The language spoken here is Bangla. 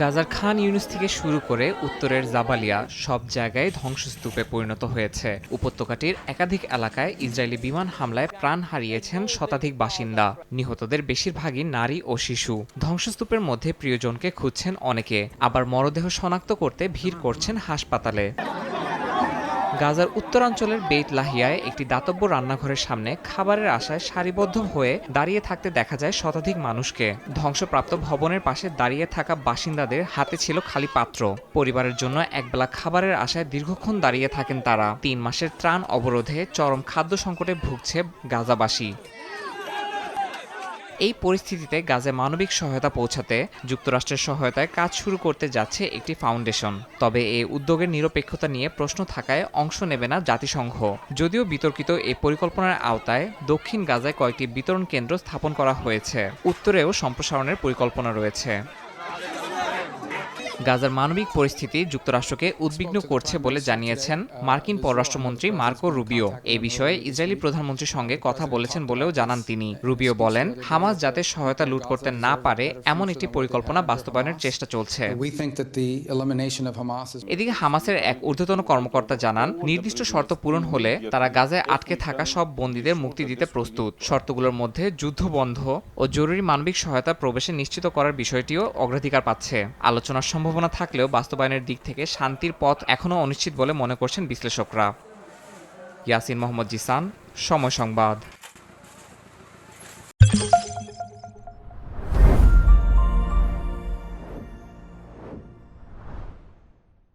গাজার খান ইউনুস থেকে শুরু করে উত্তরের জাবালিয়া সব জায়গায় ধ্বংসস্তূপে পরিণত হয়েছে। উপত্যকাটির একাধিক এলাকায় ইসরায়েলি বিমান হামলায় প্রাণ হারিয়েছেন শতাধিক বাসিন্দা। নিহতদের বেশিরভাগই নারী ও শিশু। ধ্বংসস্তূপের মধ্যে প্রিয়জনকে খুঁজছেন অনেকে। আবার মরদেহ শনাক্ত করতে ভিড় করছেন হাসপাতালে। গাজার উত্তরাঞ্চলের বেইত লাহিয়ায় একটি দাতব্য রান্নাঘরের সামনে খাবারের আশায় সারিবদ্ধ হয়ে দাঁড়িয়ে থাকতে দেখা যায় শতাধিক মানুষকে। ধ্বংসপ্রাপ্ত ভবনের পাশে দাঁড়িয়ে থাকা বাসিন্দাদের হাতে ছিল খালি পাত্র। পরিবারের জন্য একবেলা খাবারের আশায় দীর্ঘক্ষণ দাঁড়িয়ে থাকেন তারা। তিন মাসের ত্রাণ অবরোধে চরম খাদ্য সংকটে ভুগছে গাজাবাসী। এই পরিস্থিতিতে গাজে মানবিক সহায়তা পৌঁছাতে যুক্তরাষ্ট্রের সহায়তায় কাজ শুরু করতে যাচ্ছে একটি ফাউন্ডেশন। তবে এই উদ্যোগের নিরপেক্ষতা নিয়ে প্রশ্ন থাকায় অংশ নেবে না জাতিসংঘ। যদিও বিতর্কিত এই পরিকল্পনার আওতায় দক্ষিণ গাজায় কয়েকটি বিতরণ কেন্দ্র স্থাপন করা হয়েছে। উত্তরেও সম্প্রসারণের পরিকল্পনা রয়েছে। গাজার মানবিক পরিস্থিতি যুক্তরাষ্ট্রকে উদ্বিগ্ন করছে বলে জানিয়েছেন মার্কিন পররাষ্ট্রমন্ত্রী মার্কো রুবিও। এ বিষয়ে ইসরায়েলি প্রধানমন্ত্রীর সঙ্গে কথা বলেছেন বলেও জানান তিনি। রুবিও বলেন হামাস যাতে সহায়তা লুট করতে না পারে এমন একটি পরিকল্পনা বাস্তবায়নের চেষ্টা চলছে। এদিকে হামাসের এক ঊর্ধ্বতন কর্মকর্তা জানান নির্দিষ্ট শর্ত পূরণ হলে তারা গাজায় আটকে থাকা সব বন্দীদের মুক্তি দিতে প্রস্তুত। শর্তগুলোর মধ্যে যুদ্ধ বন্ধ ও জরুরি মানবিক সহায়তা প্রবেশে নিশ্চিত করার বিষয়টিও অগ্রাধিকার পাচ্ছে। আলোচনার সম্ভাবনা থাকলেও বাস্তবায়নের দিক থেকে শান্তির পথ এখনও অনিশ্চিত বলে মনে করছেন বিশ্লেষকরা। ইয়াসিন মোহাম্মদ জিসান, সময় সংবাদ।